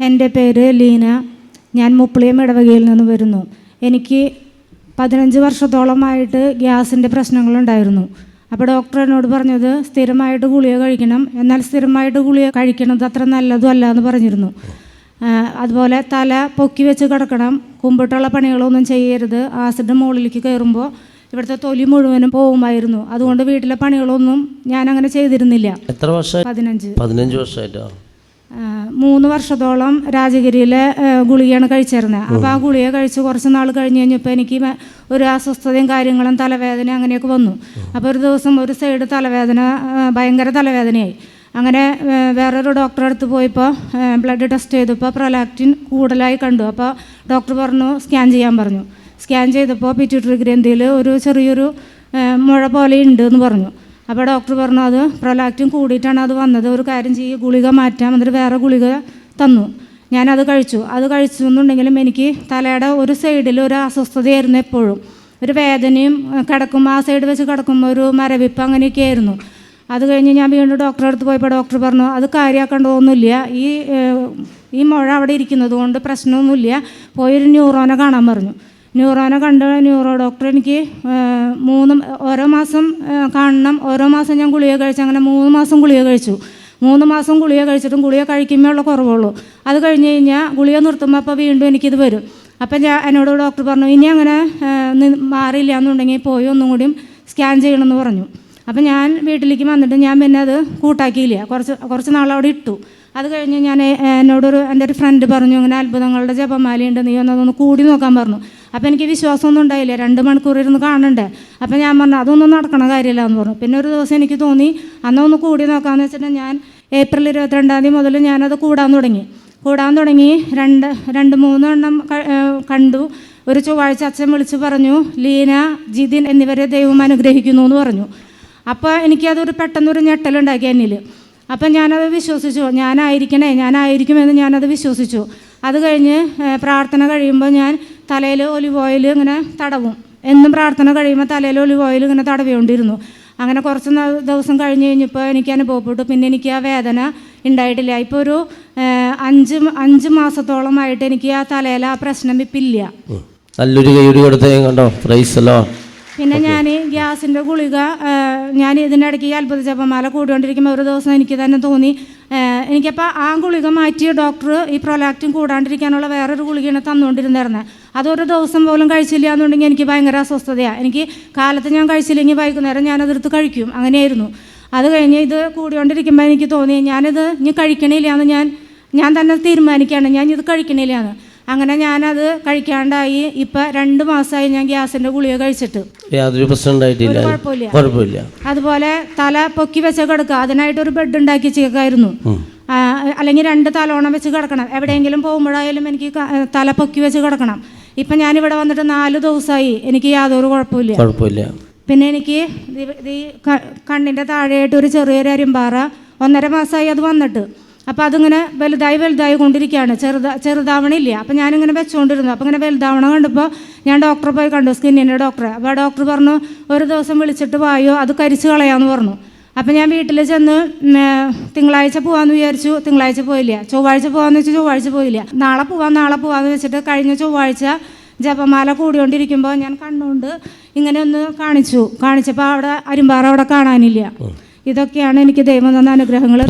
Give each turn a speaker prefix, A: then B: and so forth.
A: എന്റെ പേര് ലീന. ഞാൻ മുപ്പിളിയം ഇടവകയിൽ നിന്ന് വരുന്നു. എനിക്ക് പതിനഞ്ച് വർഷത്തോളമായിട്ട് ഗ്യാസിന്റെ പ്രശ്നങ്ങളുണ്ടായിരുന്നു. അപ്പോൾ ഡോക്ടർ എന്നോട് പറഞ്ഞത് സ്ഥിരമായിട്ട് ഗുളിക കഴിക്കണം. എന്നാൽ സ്ഥിരമായിട്ട് ഗുളിക കഴിക്കണത് അത്ര നല്ലതും അല്ല എന്ന് പറഞ്ഞിരുന്നു. അതുപോലെ തല പൊക്കി വെച്ച് കിടക്കണം. കുമ്പിട്ടുള്ള പണികളൊന്നും ചെയ്യരുത്. ആസിഡ് മുകളിലേക്ക് കയറുമ്പോൾ ഇവിടുത്തെ തൊലി മുഴുവനും പോകുമായിരുന്നു. അതുകൊണ്ട് വീട്ടിലെ പണികളൊന്നും ഞാൻ അങ്ങനെ ചെയ്തിരുന്നില്ല.
B: എത്ര വർഷം
A: പതിനഞ്ച്.
B: പതിനഞ്ച് വർഷമായിട്ടോ?
A: മൂന്ന് വർഷത്തോളം രാജഗിരിയിലെ ഗുളികയാണ് കഴിച്ചിരുന്നത്. അപ്പോൾ ആ ഗുളിക കഴിച്ച് കുറച്ച് നാൾ കഴിഞ്ഞ് കഴിഞ്ഞപ്പോൾ എനിക്ക് ഒരു അസ്വസ്ഥതയും കാര്യങ്ങളും തലവേദന അങ്ങനെയൊക്കെ വന്നു. അപ്പോൾ ഒരു ദിവസം ഒരു സൈഡ് തലവേദന ഭയങ്കര തലവേദനയായി. അങ്ങനെ വേറൊരു ഡോക്ടറെ അടുത്ത് പോയപ്പോൾ ബ്ലഡ് ടെസ്റ്റ് ചെയ്തപ്പോൾ പ്രൊലാക്റ്റിൻ കൂടുതലായി കണ്ടു. അപ്പോൾ ഡോക്ടർ പറഞ്ഞു സ്കാൻ ചെയ്യാൻ പറഞ്ഞു. സ്കാൻ ചെയ്തപ്പോൾ പിറ്റ്യൂട്ടറി ഗ്രന്ഥിയിൽ ഒരു ചെറിയൊരു മുഴ പോലെ ഉണ്ട് എന്ന് പറഞ്ഞു. അപ്പോൾ ഡോക്ടർ പറഞ്ഞു അത് പ്രൊലാക്റ്റിൻ കൂടിയിട്ടാണ് അത് വന്നത്. ഒരു കാര്യം ചെയ്യുക ഗുളിക മാറ്റാം. എന്നിട്ട് വേറെ ഗുളിക തന്നു. ഞാനത് കഴിച്ചു. അത് കഴിച്ചു എന്നുണ്ടെങ്കിലും എനിക്ക് തലയുടെ ഒരു സൈഡിൽ ഒരു അസ്വസ്ഥതയായിരുന്നു എപ്പോഴും. ഒരു വേദനയും കിടക്കുമ്പോൾ ആ സൈഡ് വെച്ച് കിടക്കുമ്പോൾ ഒരു മരവിപ്പ് അങ്ങനെയൊക്കെ ആയിരുന്നു. അത് കഴിഞ്ഞ് ഞാൻ വീണ്ടും ഡോക്ടറെ അടുത്ത് പോയപ്പോൾ ഡോക്ടർ പറഞ്ഞു അത് കാര്യമാക്കേണ്ടതൊന്നുമില്ല ഈ ഈ മുഴ അവിടെ ഇരിക്കുന്നത് കൊണ്ട് പ്രശ്നമൊന്നുമില്ല പോയൊരു ന്യൂറോനെ കാണാൻ പറഞ്ഞു. ന്യൂറോനെ കണ്ട ന്യൂറോ ഡോക്ടർ എനിക്ക് മൂന്ന് ഓരോ മാസം കാണണം. ഓരോ മാസം ഞാൻ ഗുളിക കഴിച്ചു. അങ്ങനെ മൂന്ന് മാസം ഗുളിക കഴിച്ചു. മൂന്ന് മാസം ഗുളിക കഴിച്ചിട്ടും ഗുളിക കഴിക്കുമ്പോൾ ഉള്ള കുറവുള്ളൂ. അത് കഴിഞ്ഞ് കഴിഞ്ഞാൽ ഗുളിക നിർത്തുമ്പോൾ അപ്പോൾ വീണ്ടും എനിക്കിത് വരും. അപ്പം ഞാൻ എന്നോട് ഡോക്ടർ പറഞ്ഞു ഇനി അങ്ങനെ മാറിയില്ല എന്നുണ്ടെങ്കിൽ പോയി ഒന്നും കൂടിയും സ്കാൻ ചെയ്യണമെന്ന് പറഞ്ഞു. അപ്പം ഞാൻ വീട്ടിലേക്ക് വന്നിട്ട് ഞാൻ പിന്നെ അത് കൂട്ടാക്കിയില്ല. കുറച്ച് കുറച്ച് നാൾ അവിടെ ഇട്ടു. അത് കഴിഞ്ഞ് ഞാൻ എന്നോടൊരു എന്റെ ഒരു ഫ്രണ്ട് പറഞ്ഞു ഇങ്ങനെ അത്ഭുതങ്ങളുടെ ജപമാലയുണ്ട്. നീ ഒന്നതൊന്ന് കൂടി നോക്കാൻ പറഞ്ഞു. അപ്പോൾ എനിക്ക് വിശ്വാസമൊന്നും ഉണ്ടായില്ല. രണ്ട് മണിക്കൂർ ഇരുന്ന് കാണണ്ടേ? അപ്പോൾ ഞാൻ പറഞ്ഞു അതൊന്നും നടക്കണ കാര്യമില്ല എന്ന് പറഞ്ഞു. പിന്നെ ഒരു ദിവസം എനിക്ക് തോന്നി അന്നൊന്ന് കൂടി നോക്കാമെന്ന് വെച്ചിട്ട് ഞാൻ ഏപ്രിൽ ഇരുപത്തിരണ്ടാം തീയതി മുതൽ ഞാനത് കൂടാൻ തുടങ്ങി. കൂടാൻ തുടങ്ങി രണ്ട് രണ്ട് മൂന്നെണ്ണം കണ്ടു. ഒരു ചൊവ്വാഴ്ച അച്ഛൻ വിളിച്ച് പറഞ്ഞു ലീന ജിതിൻ എന്നിവരെ ദൈവം അനുഗ്രഹിക്കുന്നു എന്ന് പറഞ്ഞു. അപ്പോൾ എനിക്കതൊരു പെട്ടെന്നൊരു ഞെട്ടലുണ്ടാക്കി എന്നിൽ അപ്പം ഞാനത് വിശ്വസിച്ചു. ഞാനായിരിക്കണേ ഞാനായിരിക്കുമെന്ന് ഞാനത് വിശ്വസിച്ചു. അത് കഴിഞ്ഞ് പ്രാർത്ഥന കഴിയുമ്പോൾ ഞാൻ തലയിൽ ഒലിവ് ഓയിൽ ഇങ്ങനെ തടവും. എന്നും പ്രാർത്ഥന കഴിയുമ്പോൾ തലയിൽ ഒലിവ് ഓയിൽ ഇങ്ങനെ തടവിക്കൊണ്ടിരുന്നു അങ്ങനെ കുറച്ച് ദിവസം കഴിഞ്ഞ് കഴിഞ്ഞപ്പോൾ എനിക്ക് അനുഭവപ്പെട്ടു. പിന്നെ എനിക്ക് ആ വേദന ഉണ്ടായിട്ടില്ല. ഇപ്പോൾ ഒരു അഞ്ച് അഞ്ച് മാസത്തോളമായിട്ട് എനിക്ക് ആ തലയിൽ ആ പ്രശ്നം ഇപ്പം ഇല്ല
B: നല്ലൊരു കൈയ്യടി കൊടുത്തേ കണ്ടോ? പ്രൈസല്ലോ
A: പിന്നെ ഞാൻ ഗ്യാസിന്റെ ഗുളിക ഞാൻ ഇതിന്റെ ഇടയ്ക്ക് ഈ അത്ഭുത ജപമാല കൂടിക്കൊണ്ടിരിക്കുമ്പോൾ ഒരു ദിവസം എനിക്ക് തന്നെ തോന്നി എനിക്കപ്പോൾ ആ ഗുളിക മാറ്റി ഡോക്ടർ ഈ പ്രൊലാക്റ്റും കൂടാണ്ടിരിക്കാനുള്ള വേറൊരു ഗുളികയാണ് തന്നുകൊണ്ടിരുന്നായിരുന്നത് അതൊരു ദിവസം പോലും കഴിച്ചില്ല എന്നുണ്ടെങ്കിൽ എനിക്ക് ഭയങ്കര അസ്വസ്ഥതയാണ് എനിക്ക് കാലത്ത് ഞാൻ കഴിച്ചില്ലെങ്കിൽ വൈകുന്നേരം ഞാനതെടുത്ത് കഴിക്കും. അങ്ങനെയായിരുന്നു. അത് കഴിഞ്ഞ് ഇത് കൂടിക്കൊണ്ടിരിക്കുമ്പോൾ എനിക്ക് തോന്നി ഞാനിത് ഇനി കഴിക്കണില്ല എന്ന് ഞാൻ ഞാൻ തന്നെ തീരുമാനിക്കുകയാണ്. ഞാൻ ഇത് കഴിക്കണില്ല എന്ന്. അങ്ങനെ ഞാനത് കഴിക്കാണ്ടായി. ഇപ്പം രണ്ട് മാസമായി ഞാൻ ഗ്യാസിന്റെ ഗുളിക കഴിച്ചിട്ട്.
B: യാതൊരു
A: കുഴപ്പമില്ല. അതുപോലെ തല പൊക്കി വെച്ച് കിടക്കുക. അതിനായിട്ടൊരു ബെഡ് ഉണ്ടാക്കി വെച്ചേക്കായിരുന്നു. അല്ലെങ്കിൽ രണ്ട് തലോണം വെച്ച് കിടക്കണം. എവിടെയെങ്കിലും പോകുമ്പോഴായാലും എനിക്ക് തല പൊക്കി വെച്ച് കിടക്കണം. ഇപ്പം ഞാനിവിടെ വന്നിട്ട് നാല് ദിവസമായി എനിക്ക് യാതൊരു കുഴപ്പമില്ല.
B: കുഴപ്പമില്ല.
A: പിന്നെ എനിക്ക് ഈ കണ്ണിന്റെ താഴെയായിട്ട് ഒരു ചെറിയൊരു അരിമ്പാറ ഒന്നര മാസമായി അത് വന്നിട്ട്. അപ്പോൾ അതിങ്ങനെ വലുതായി വലുതായി കൊണ്ടിരിക്കുകയാണ്. ചെറുതാ ചെറുതാവണില്ല. അപ്പോൾ ഞാനിങ്ങനെ വെച്ചുകൊണ്ടിരുന്നു അപ്പോൾ ഇങ്ങനെ വലുതാവണം കണ്ടപ്പോൾ ഞാൻ ഡോക്ടറെ പോയി കണ്ടു. സ്കിന്നിന്റെ ഡോക്ടറെ. അപ്പോൾ ആ ഡോക്ടർ പറഞ്ഞു ഒരു ദിവസം വിളിച്ചിട്ട് വായോ? അത് കരിച്ചു കളയാമെന്ന് പറഞ്ഞു. അപ്പോൾ ഞാൻ വീട്ടിൽ ചെന്ന് തിങ്കളാഴ്ച പോകാമെന്ന് വിചാരിച്ചു. തിങ്കളാഴ്ച പോയില്ല. ചൊവ്വാഴ്ച പോകാമെന്ന് വെച്ചാൽ ചൊവ്വാഴ്ച പോയില്ല. നാളെ പോവാം നാളെ പോവാമെന്ന് വെച്ചിട്ട് കഴിഞ്ഞ ചൊവ്വാഴ്ച ജപമാല കൂടിക്കൊണ്ടിരിക്കുമ്പോൾ ഞാൻ കണ്ണുകൊണ്ട് ഇങ്ങനെ ഒന്ന് കാണിച്ചു. കാണിച്ചപ്പോൾ അവിടെ അരുമ്പാറ അവിടെ കാണാനില്ല. ഇതൊക്കെയാണ് എനിക്ക് ദൈവം തന്ന അനുഗ്രഹങ്ങൾ